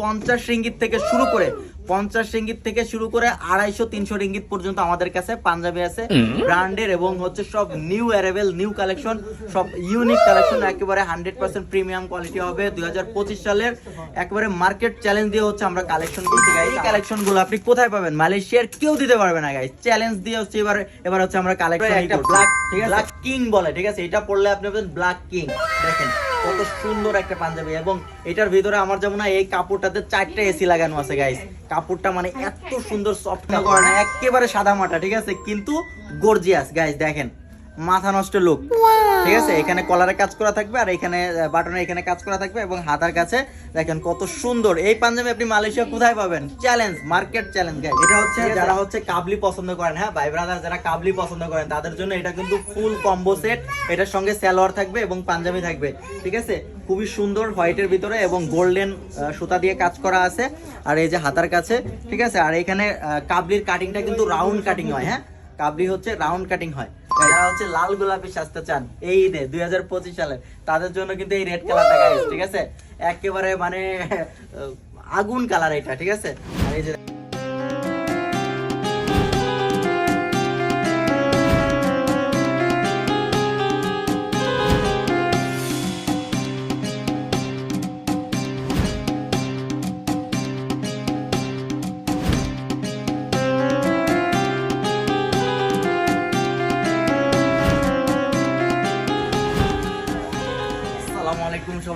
পঞ্চাশ রিঙ্গিত থেকে শুরু করে পঞ্চাশ রিঙ্গিত থেকে শুরু করে আড়াইশো তিনশো রিঙ্গিত পর্যন্ত আমাদের কাছে পাঞ্জাবি আছে। ব্র্যান্ডের এবং হচ্ছে সব নিউ অ্যারেবেল নিউ কালেকশন সব ইউনিক কালেকশন একেবারে হান্ড্রেড পার্সেন্ট প্রিমিয়াম কোয়ালিটি হবে দুই সালের। একেবারে মার্কেট চ্যালেঞ্জ দিয়ে হচ্ছে আমরা কালেকশন করছি। গাইজ এই কালেকশনগুলো আপনি কোথায় পাবেন? মালয়েশিয়ার কেউ দিতে পারবে না গাইজ চ্যালেঞ্জ দিয়ে হচ্ছে এবার এবার হচ্ছে আমরা কালেকশন একটা ব্ল্যাক ঠিক আছে? ব্ল্যাক কিং বলে ঠিক আছে? এটা পড়লে আপনি ব্ল্যাক কিং দেখেন কত সুন্দর একটা পাঞ্জাবি। এবং এটার ভিতরে আমার যেমন এই কাপড়টাতে চারটে এসি লাগানো আছে গাইস কাপড়টা মানে এত সুন্দর সফট কাপড় না একেবারে সাদা মাটা, ঠিক আছে? কিন্তু গর্জিয়াস গাইস দেখেন। মাথা নষ্ট লোক ঠিক আছে? এখানে কলারে কাজ করা থাকবে আর এখানে বাটনে এখানে কাজ করা থাকবে এবং হাতার কাছে দেখেন কত সুন্দর। এই পাঞ্জাবি আপনি মালয়েশিয়া কোথায় পাবেন? চ্যালেঞ্জ মার্কেট চ্যালেঞ্জ গাইস এটা হচ্ছে যারা হচ্ছে কাবলি পছন্দ করেন হ্যাঁ? ভাই ব্রাদার যারা কাবলি পছন্দ করেন তাদের জন্য এটা কিন্তু ফুল কম্বো সেট এটার সঙ্গে সালোয়ার থাকবে এবং পাঞ্জাবি থাকবে। ঠিক আছে? খুবই সুন্দর হোয়াইটের ভিতরে এবং গোল্ডেন সুতা দিয়ে কাজ করা আছে। আর এই যে হাতার কাছে ঠিক আছে? আর এখানে কাবলির কাটিংটা কিন্তু রাউন্ড কাটিং হয় হ্যাঁ? কাবলি হচ্ছে রাউন্ড কাটিং হয়। যারা হচ্ছে লাল গোলাপি সাজতে চান এই ঈদে দুই হাজার পঁচিশ সালে তাদের জন্য কিন্তু এই রেড কালারটা গাইস ঠিক আছে? একেবারে মানে আগুন কালার এটা ঠিক আছে? আর এই যে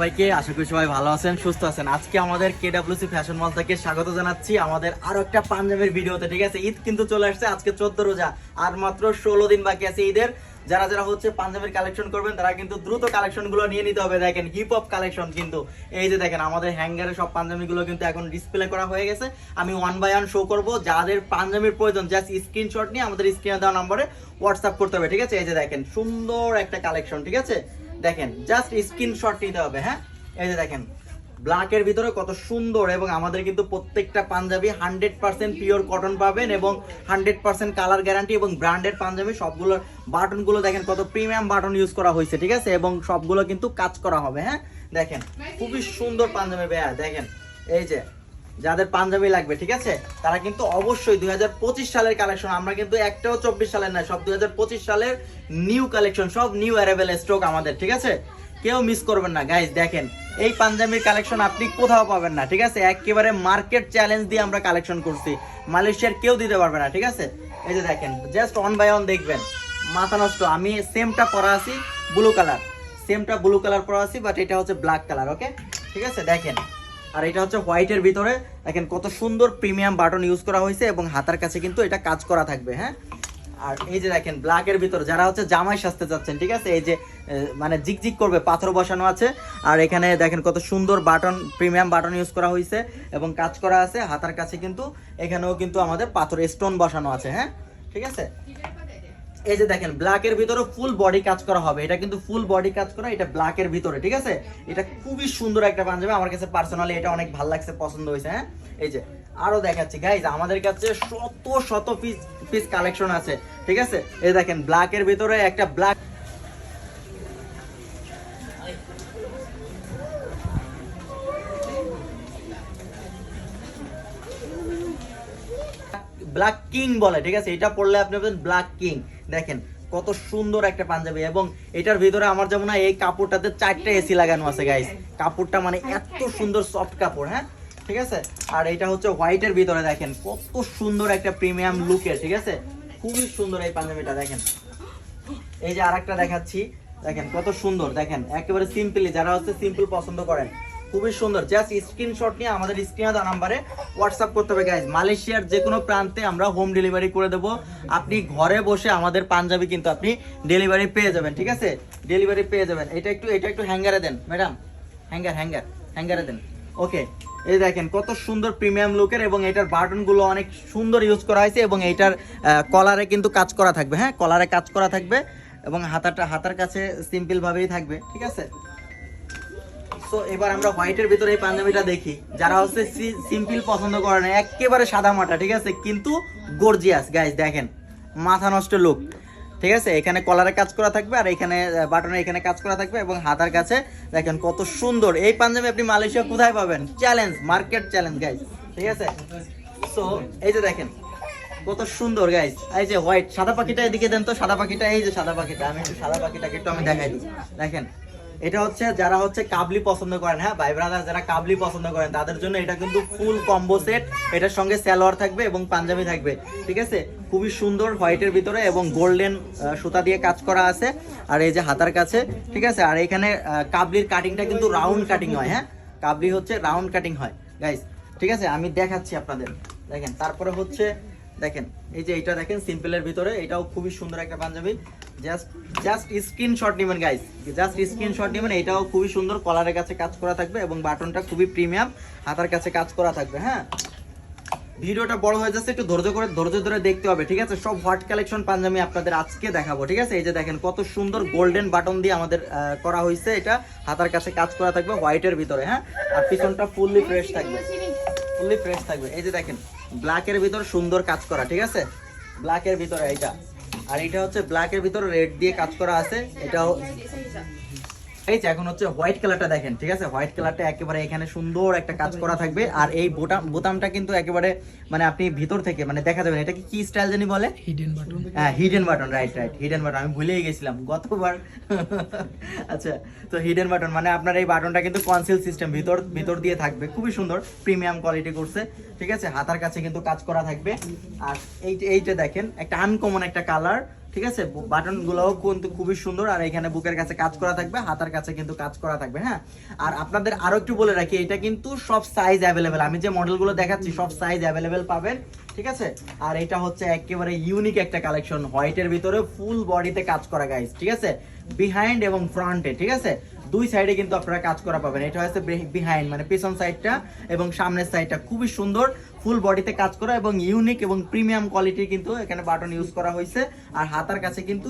সবাইকে, আশা করি সবাই ভালো আছেন, সুস্থ আছেন। আজকে আমাদের কেডাব্লিউসি ফ্যাশন মল থেকে স্বাগত জানাচ্ছি আমাদের আরও একটা পাঞ্জাবের ভিডিওতে, ঠিক আছে? ঈদ কিন্তু চলে আসছে আজকে চোদ্দ রোজা, আর মাত্র ষোলো দিন বাকি আছে ঈদের। যারা যারা হচ্ছে পাঞ্জাবের কালেকশন করবেন, তারা কিন্তু দ্রুত কালেকশনগুলো নিয়ে নিতে হবে। দেখেন হিপ হপ কালেকশন কিন্তু। এই যে দেখেন, আমাদের হ্যাঙ্গারে সব পাঞ্জাবি গুলো কিন্তু এখন ডিসপ্লে করা হয়ে গেছে। আমি ওয়ান বাই ওয়ান শো করব। যাদের পাঞ্জাবির প্রয়োজন জাস্ট স্ক্রিনশট নিয়ে আমাদের স্ক্রিনে দেওয়া নম্বরে হোয়াটসঅ্যাপ করতে হবে, ঠিক আছে? এই যে দেখেন, সুন্দর একটা কালেকশন ঠিক আছে? দেখেন জাস্ট স্ক্রিনশট নিতে হবে হ্যাঁ? এই যে দেখেন ব্ল্যাকের ভিতরে কত সুন্দর এবং আমাদের কিন্তু প্রত্যেকটা panjabi hundred percent pure cotton পাবেন এবং হান্ড্রেড পার্সেন্ট কালার গ্যারান্টি এবং ব্র্যান্ডেড পাঞ্জাবি, সবগুলোর বাটনগুলো দেখেন কত প্রিমিয়াম বাটন ইউজ করা হয়েছে, ঠিক আছে? এবং সবগুলো কিন্তু কাজ করা হবে হ্যাঁ? দেখেন, খুবই সুন্দর পাঞ্জাবি, ভাইয়া, দেখেন, এই যে যাদের পাঞ্জাবি লাগবে, ঠিক আছে? তারা কিন্তু অবশ্যই দুই সালের কালেকশন আমরা কিন্তু একটাও চব্বিশ সালের না সব দুই সালের নিউ কালেকশন সব নিউ অ্যারেবেল স্টক আমাদের, ঠিক আছে? কেউ মিস করবেন না গাইজ দেখেন, এই পাঞ্জাবির কালেকশন আপনি কোথাও পাবেন না, ঠিক আছে? একেবারে মার্কেট চ্যালেঞ্জ দিয়ে আমরা কালেকশন করছি, মালয়েশিয়ার কেউ দিতে পারবে না, ঠিক আছে? এই যে দেখেন জাস্ট অন বাই অন দেখবেন, মাথা নষ্ট, আমি সেমটা পরা আছি ব্লু কালার সেমটা ব্লু কালার পরা আছি বাট এটা হচ্ছে ব্ল্যাক কালার ওকে ঠিক আছে? দেখেন আর এটা হচ্ছে হোয়াইটের ভিতরে। দেখেন কত সুন্দর প্রিমিয়াম বাটন ইউজ করা হয়েছে এবং হাতার কাছে কিন্তু এটা কাজ করা থাকবে হ্যাঁ? আর এই যে দেখেন ব্ল্যাকের ভিতরে যারা হচ্ছে জামাই সাজতে চাচ্ছেন ঠিক আছে? এই যে মানে জিকজিক করবে, পাথর বসানো আছে। আর এখানে দেখেন কত সুন্দর বাটন, প্রিমিয়াম বাটন ইউজ করা হয়েছে এবং কাজ করা আছে হাতার কাছে কিন্তু। এখানেও কিন্তু আমাদের পাথর স্টোন বসানো আছে হ্যাঁ? ঠিক আছে? এই যে দেখেন ব্ল্যাক এর ভিতরে ফুল বডি কাজ করা হবে। এটা কিন্তু ফুল বডি কাজ করা, এটা ব্ল্যাকের ভিতরে, ঠিক আছে? এটা খুবই সুন্দর একটা পাঞ্জাবি। আমার কাছে পার্সোনালি এটা অনেক ভালো লাগছে, পছন্দ হয়েছে হ্যাঁ? এই যে, আরও দেখাচ্ছি গাইজ আমাদের কাছে শত শত পিস পিস কালেকশন আছে, ঠিক আছে? এই দেখেন ব্ল্যাকের ভিতরে একটা ব্ল্যাক ব্ল্যাক কিং বলে, ঠিক আছে? এটা পড়লে আপনি বলবেন ব্ল্যাক কিং দেখেন, কত সুন্দর একটা পাঞ্জাবি এবং এটার ভিতরে আমার যেমন এই কাপড়টাতে চারটে এসি লাগানো আছে গাইস কাপড়টা মানে এত সুন্দর সফট কাপড় হ্যাঁ? ঠিক আছে? আর এটা হচ্ছে হোয়াইটের ভিতরে, দেখেন, কত সুন্দর একটা প্রিমিয়াম লুকের ঠিক আছে? খুবই সুন্দর এই পাঞ্জাবিটা, দেখেন। এই যে আরেকটা দেখাচ্ছি, দেখেন, কত সুন্দর, দেখেন। একেবারে সিম্পলি যারা হচ্ছে সিম্পল পছন্দ করেন খুবই সুন্দর। জাস্ট স্ক্রিনশট নিয়ে আমাদের স্ক্রিনে দেওয়া নাম্বারে হোয়াটসঅ্যাপ করতে হবে গাইজ মালয়েশিয়ার যে কোনো প্রান্তে আমরা হোম ডেলিভারি করে দেবো। আপনি ঘরে বসে আমাদের পাঞ্জাবি কিন্তু আপনি ডেলিভারি পেয়ে যাবেন, ঠিক আছে? ডেলিভারি পেয়ে যাবেন। এটা একটু এটা একটু হ্যাঙ্গারে দেন ম্যাডাম হ্যাঙ্গার হ্যাঙ্গার হ্যাঙ্গারে দেন। ওকে এই দেখেন কত সুন্দর প্রিমিয়াম লুকের এবং এটার বাটনগুলো অনেক সুন্দর ইউজ করা হয়েছে এবং এটার কলারে কিন্তু কাজ করা থাকবে হ্যাঁ? কলারে কাজ করা থাকবে এবং হাতাটা, হাতার কাছে সিম্পল ভাবেই থাকবে, ঠিক আছে? তো এবার আমরা হোয়াইটের ভিতরে এই পাঞ্জাবিটা দেখি। যারা হচ্ছে সিম্পল পছন্দ করে না, একেবারে সাদা মাটা, ঠিক আছে? কিন্তু গর্জিয়াস গাইজ দেখেন, মাথা নষ্ট লুক ঠিক আছে? এখানে কলারে কাজ করা থাকবে আর এখানে বাটনে এখানে কাজ করা থাকবে এবং হাতার কাছে, দেখেন কত সুন্দর। এই পাঞ্জাবি আপনি মালয়েশিয়া কোথায় পাবেন? চ্যালেঞ্জ মার্কেট চ্যালেঞ্জ গাইজ ঠিক আছে? সো এই যে দেখেন, কত সুন্দর গাইজ এই যে হোয়াইট সাদা পাখিটা এদিকে দেন তো, সাদা পাখিটা, এই যে সাদা পাখিটা, আমি সাদা পাখিটাকে একটু আমি দেখাই দিই। দেখেন এটা হচ্ছে যারা হচ্ছে কাবলি পছন্দ করেন হ্যাঁ ভাই ব্রাদার যারা কাবলি পছন্দ করেন, তাদের জন্য এটা কিন্তু ফুল কম্বো সেট এটার সঙ্গে সালোয়ার থাকবে এবং পাঞ্জাবি থাকবে, ঠিক আছে? খুবই সুন্দর হোয়াইটের ভিতরে এবং গোল্ডেন সুতা দিয়ে কাজ করা আছে, আর এই যে হাতার কাছে, ঠিক আছে? আর এখানে কাবলির কাটিংটা কিন্তু রাউন্ড কাটিং হয় হ্যাঁ? কাবলি হচ্ছে রাউন্ড কাটিং হয় গাইস ঠিক আছে? আমি দেখাচ্ছি আপনাদের, দেখেন, তারপরে হচ্ছে দেখেন, এই যে এটা দেখেন, সিম্পলের ভিতরে, এটাও খুবই সুন্দর একটা পাঞ্জাবি। জাস্ট জাস্ট স্ক্রিনশট নেবেন গাইস জাস্ট স্ক্রিনশট নেবেন, এটাও খুবই সুন্দর কলারের কাছে কাজ করা থাকবে এবং বাটনটা খুবই প্রিমিয়াম হাতার কাছে কাজ করা থাকবে হ্যাঁ? ভিডিওটা বড় হয়ে যাচ্ছে, একটু ধৈর্য করে, ধৈর্য ধরে দেখতে হবে, ঠিক আছে? সব হট কালেকশন পাঞ্জাবি আপনাদের আজকে দেখাবো, ঠিক আছে? এই যে দেখেন, কত সুন্দর গোল্ডেন বাটন দিয়ে আমাদের করা হয়েছে এটা, হাতার কাছে কাজ করা থাকবে হোয়াইটের ভিতরে হ্যাঁ? আর পিছনটা ফুললি ফ্রেশ থাকবে ফুললি ফ্রেশ থাকবে। এই যে দেখেন ব্ল্যাকের ভিতর সুন্দর কাজ করা, ঠিক আছে? ব্ল্যাকের ভিতরে এইটা। আর এটা হচ্ছে ব্ল্যাকের ভিতর রেড দিয়ে কাজ করা আছে। এটাও এই যে এখন হচ্ছে হোয়াইট কালারটা দেখেন ঠিক আছে? হোয়াইট কালারটা একেবারে এখানে সুন্দর একটা কাজ করা থাকবে। আর এই বোতাম বোতামটা কিন্তু একেবারে মানে আপনি ভিতর থেকে মানে দেখা যাবে। এটা কি কি স্টাইল জানি বলে? হিডেন বাটন হ্যাঁ hidden button right right hidden button আমি ভুলেই গেছিলাম গতবার। আচ্ছা তো হিডেন বাটন মানে আপনার এই বাটনটা কিন্তু কনসিল সিস্টেম ভিতর ভিতর দিয়ে থাকবে খুবই সুন্দর প্রিমিয়াম কোয়ালিটি করছে ঠিক আছে? হাতার কাছে কিন্তু কাজ করা থাকবে। আর এই এইটা দেখেন একটা আনকমন একটা কালার ঠিক আছে? বাটন গুলাও কিন্তু খুবই সুন্দর আর এখানে বুকের কাছে কাজ করা থাকবে, হাতার কাছে কিন্তু কাজ করা থাকবে হ্যাঁ? আর আপনাদের আরও একটু বলে রাখি, এটা কিন্তু সব সাইজ অ্যাভেলেবেল আমি যে মডেলগুলো দেখাচ্ছি, সব সাইজ অ্যাভেলেবেল পাবেন, ঠিক আছে? আর এটা হচ্ছে একেবারে ইউনিক একটা কালেকশন হোয়াইটের ভিতরে ফুল বডিতে কাজ করা গাইজ ঠিক আছে? বিহাইন্ড এবং ফ্রন্টে ঠিক আছে? দুই সাইডে কিন্তু আপনারা কাজ করা পাবেন। এটা হচ্ছে বিহাইন্ড মানে পিছন সাইডটা এবং সামনের সাইডটা খুবই সুন্দর ফুল বডিতে কাজ করা এবং ইউনিক এবং প্রিমিয়াম কোয়ালিটির কিন্তু এখানে বাটন ইউজ করা হয়েছে। আর হাতার কাছে কিন্তু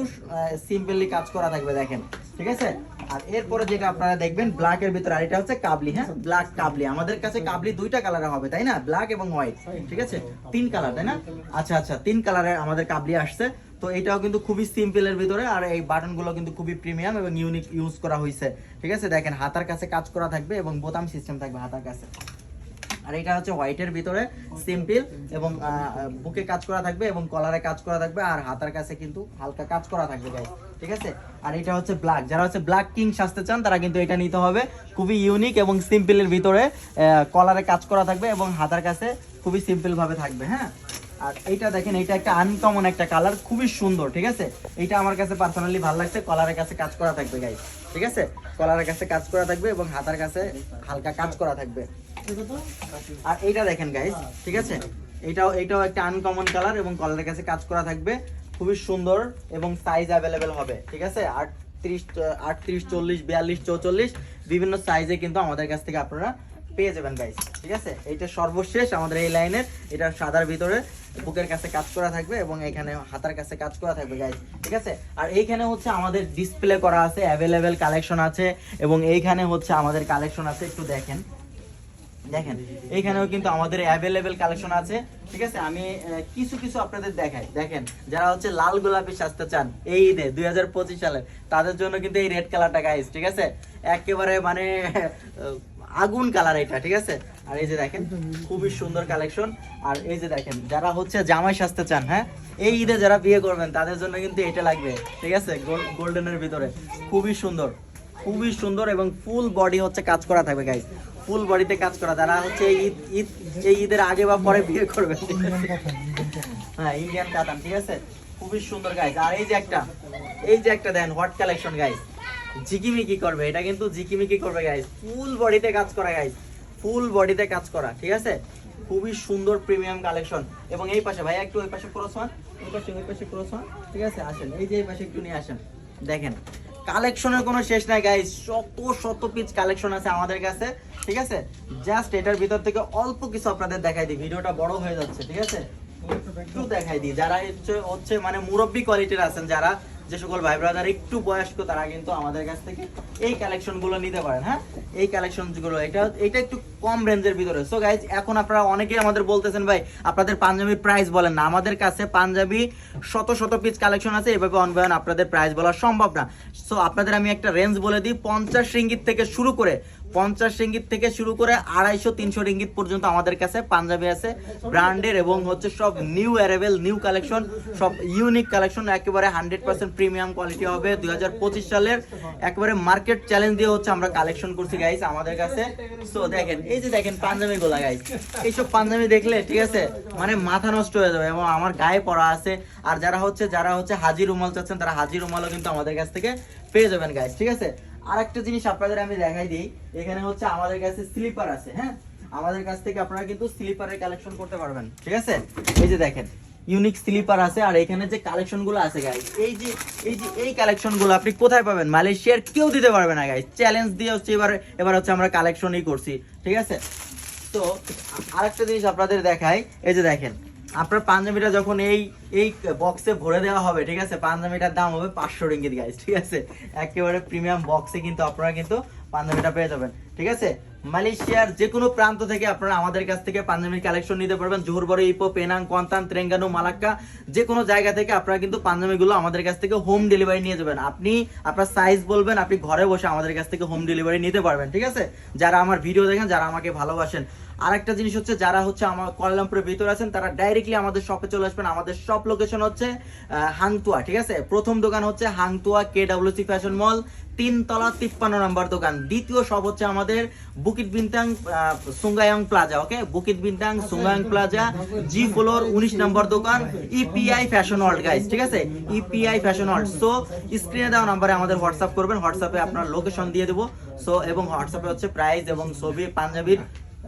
সিম্পলি কাজ করা থাকবে, দেখেন। ঠিক আছে? আর এরপরে যেটা আপনারা দেখবেন ব্ল্যাক এর ভিতরে, আর এটা হচ্ছে কাবলি হ্যাঁ? ব্ল্যাক কাবলি। আমাদের কাছে কাবলি দুইটা কালারে হবে, তাই না? ব্ল্যাক এবং হোয়াইট ঠিক আছে? তিন কালার তাই না? আচ্ছা আচ্ছা তিন কালারে আমাদের কাবলি আসছে। তো এটাও কিন্তু খুবই সিম্পলের ভিতরে, আর এই বাটনগুলো কিন্তু খুবই প্রিমিয়াম এবং ইউনিক ইউজ করা হয়েছে ঠিক আছে? দেখেন, হাতার কাছে কাজ করা থাকবে এবং বোতাম সিস্টেম থাকবে হাতার কাছে। আর এটা হচ্ছে হোয়াইটের ভিতরে সিম্পল এবং বুকে কাজ করা থাকবে এবং কলারে কাজ করা থাকবে, আর হাতার কাছে কিন্তু হালকা কাজ করা থাকবে ঠিক আছে? আর এটা হচ্ছে ব্ল্যাক যারা হচ্ছে ব্ল্যাক কিং সাজতে চান, তারা কিন্তু এটা নিতে হবে। খুবই ইউনিক এবং সিম্পলের ভিতরে কলারে কাজ করা থাকবে এবং হাতার কাছে খুবই সিম্পল ভাবে থাকবে হ্যাঁ? আর এইটা দেখেন এটা একটা আনকমন একটা কালার খুবই সুন্দর, ঠিক আছে? এইটা আমার কাছে পার্সোনালি ভালো লাগছে কলারের কাছে কাজ করা থাকবে গাইস ঠিক আছে? কলারের কাছে কাজ করা থাকবে এবং হাতার কাছে হালকা কাজ করা থাকবে। আর এইটা দেখেন গাইস ঠিক আছে? এটাও এটাও একটা আনকমন কালার এবং কলারের কাছে কাজ করা থাকবে, খুবই সুন্দর এবং সাইজ অ্যাভেলেবেল হবে, ঠিক আছে? আটত্রিশ আটত্রিশ, চল্লিশ, বিয়াল্লিশ, চৌচল্লিশ, বিভিন্ন সাইজে কিন্তু আমাদের কাছ থেকে আপনারা পেয়ে যাবেন গাইস ঠিক আছে? এইটা সর্বশেষ আমাদের এই লাইনের, এটা সাদার ভিতরে বুকের কাছে কাজ করা থাকবে এবং এখানে হাতার কাছে কাজ করা থাকবে গাইস ঠিক আছে? আর এইখানে হচ্ছে আমাদের ডিসপ্লে করা আছে অ্যাভেলেবেল কালেকশন আছে, এবং এইখানে হচ্ছে আমাদের কালেকশন আছে, একটু দেখেন। দেখেন, এইখানেও কিন্তু আমাদের অ্যাভেলেবেল কালেকশন আছে, ঠিক আছে? আমি কিছু কিছু আপনাদের দেখাই। দেখেন, যারা হচ্ছে লাল গোলাপি সাজতে চান, এই ঈদে, দুই হাজার পঁচিশ সালে তাদের জন্য কিন্তু এই রেড কালারটা গাইস ঠিক আছে? একেবারে মানে আগুন কালার এটা ঠিক আছে? আর এই যে দেখেন খুবই সুন্দর কালেকশন। আর এই যে দেখেন যারা হচ্ছে জামাই সাজতে চান হ্যাঁ? এই ঈদে যারা বিয়ে করবেন তাদের জন্য কিন্তু এটা লাগবে ঠিক আছে? গোল্ডেনের ভিতরে। খুবই সুন্দর খুবই সুন্দর এবং ফুল বডি হচ্ছে কাজ করা থাকবে গাইস ফুল বডিতে কাজ করা যারা হচ্ছে ঈদ ঈদ এই ঈদের আগে বা পরে বিয়ে করবে হ্যাঁ ইন্ডিয়ান কাতান ঠিক আছে? খুবই সুন্দর গাইস আর এই যে একটা এই যে একটা দেন হট কালেকশন গাইস জিকিমিকি করবে, এটা কিন্তু জিকিমিকি করবে গাইস ফুল বডিতে কাজ করা গাইস ফুল বডিতে কাজ করা, ঠিক আছে? খুবই সুন্দর প্রিমিয়াম কালেকশন এবং এই পাশে ভাই একটু ওই পাশে ক্রস ওয়ান ওই পাশে ওই পাশে ক্রস ওয়ান ঠিক আছে? আসেন, এই যে এই পাশে একটু নিয়ে আসেন। দেখেন কালেকশনের কোনো শেষ নাই গাইস শত শত পিস কালেকশন আছে আমাদের কাছে, ঠিক আছে? জাস্ট এটার ভিতর থেকে অল্প কিছু আপনাদের দেখাই দিই। ভিডিওটা বড় হয়ে যাচ্ছে, ঠিক আছে? একটু দেখাই দিই। যারা হচ্ছে মানে মুরব্বী কোয়ালিটির আছেন, যারা যে সকল ভাই ব্রাদার একটু বয়স্ক, তারা কিন্তু আমাদের কাছ থেকে এই কালেকশনগুলো নিতে পারেন হ্যাঁ? এই কালেকশনগুলো, এটা এটা একটু কম রেঞ্জের ভিতরে। সো গাইজ এখন আপনারা অনেকেই আমাদের বলতেছেন, ভাই, আপনাদের পাঞ্জাবি প্রাইস বলেন না। আমাদের কাছে পাঞ্জাবি শত শত পিস কালেকশন আছে, এভাবে অনবয়ন আপনাদের প্রাইস বলা সম্ভব না। সো আপনাদের আমি একটা রেঞ্জ বলে দিই, পঞ্চাশ রিঙ্গিত থেকে শুরু করে পঞ্চাশ রিঙ্গিত থেকে শুরু করে আড়াইশো, তিনশো রিঙ্গিত পর্যন্ত আমাদের কাছে পাঞ্জাবি আছে। ব্র্যান্ডের এবং হচ্ছে সব নিউ অ্যারেবেল নিউ কালেকশন সব ইউনিক কালেকশন একেবারে হান্ড্রেড পার্সেন্ট প্রিমিয়াম কোয়ালিটি হবে দুই সালের। একেবারে মার্কেট চ্যালেঞ্জ দিয়ে হচ্ছে আমরা কালেকশন করছি গাইস আমাদের কাছে। সো দেখেন, এই যে দেখেন পাঞ্জাবি গোলা গাইস এইসব পাঞ্জাবি দেখলে, ঠিক আছে মানে মাথা নষ্ট হয়ে যাবে এবং আমার গায়ে পড়া আছে। আর যারা হচ্ছে যারা হচ্ছে হাজির রুমাল চাচ্ছেন, তারা হাজির রুমালও কিন্তু আমাদের কাছ থেকে পেয়ে যাবেন গাইস ঠিক আছে? আরেকটা জিনিস আপনাদের আমি দেখাই দিই। এখানে হচ্ছে আমাদের কাছে স্লিপার আছে হ্যাঁ? আমাদের কাছ থেকে আপনারা কিন্তু স্লিপারের কালেকশন করতে পারবেন, ঠিক আছে? এই যে দেখেন ইউনিক স্লিপার আছে, আর এখানে যে কালেকশনগুলো আছে গাইস এই যে এই যে, এই কালেকশনগুলো আপনি কোথায় পাবেন? মালয়েশিয়ার কেউ দিতে পারবে না গাইস চ্যালেঞ্জ দিয়ে হচ্ছে এবার এবার হচ্ছে আমরা কালেকশনই করছি, ঠিক আছে? তো, আরেকটা জিনিস আপনাদের দেখাই, এই যে দেখেন আপনার পাঞ্জাবিটা যখন এই এই বক্সে ভরে দেওয়া হবে, ঠিক আছে? পাঞ্জাবিটার দাম হবে পাঁচশো রিঙ্গিত গাইস ঠিক আছে? একেবারে প্রিমিয়াম বক্সে কিন্তু আপনারা কিন্তু পাঞ্জাবিটা পেয়ে যাবেন, ঠিক আছে? মালয়েশিয়ার যে কোনো প্রান্ত থেকে আপনারা আমাদের কাছ থেকে পাঞ্জাবির কালেকশন নিতে পারবেন। জোহরবরে ইপো, পেনাং কন্তান ত্রেঙ্গানু, মালাক্কা যে কোনো জায়গা থেকে আপনারা কিন্তু পাঞ্জাবিগুলো আমাদের কাছ থেকে হোম ডেলিভারি নিয়ে যাবেন। আপনি আপনার সাইজ বলবেন, আপনি ঘরে বসে আমাদের কাছ থেকে হোম ডেলিভারি নিতে পারবেন, ঠিক আছে? যারা আমার ভিডিও দেখেন, যারা আমাকে ভালোবাসেন আরেকটা জিনিস হচ্ছে যারা হচ্ছে আমার কোয়ালালামপুরের ভিতরে আছেন, তারা ডাইরেক্টলি আমাদের শপে চলে আসবেন। আমাদের শপ লোকেশন হচ্ছে হাংতুয়া, ঠিক আছে? প্রথম দোকান হচ্ছে হাংতুয়া কে ডাব্লিউসি ফ্যাশন মল তিনতলা তিপ্পান্ন নম্বর দোকান। দ্বিতীয় সব হচ্ছে আমাদের Bukit Bintang Sungei Wang Plaza okay Bukit Bintang Sungei Wang Plaza G floor উনিশ নম্বর দোকান ইপিআই ফ্যাশন ওয়ার্ল্ড গাইস ঠিক আছে? ইপিআই ফ্যাশন ওয়ার্ল্ড সো স্ক্রিনে দেওয়া নাম্বারে আমাদের হোয়াটসঅ্যাপ করবেন হোয়াটসঅ্যাপে আপনার লোকেশন দিয়ে দেবো। সো এবং হোয়াটসঅ্যাপে হচ্ছে প্রাইস এবং ছবি, পাঞ্জাবির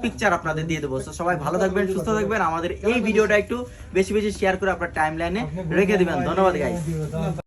পিকচার আপনাদের দিয়ে দেবো। সবাই ভালো থাকবেন, সুস্থ থাকবেন। আমাদের এই ভিডিওটা একটু বেশি বেশি শেয়ার করে আপনার টাইম লাইনে রেখে দিবেন। ধন্যবাদ গাইস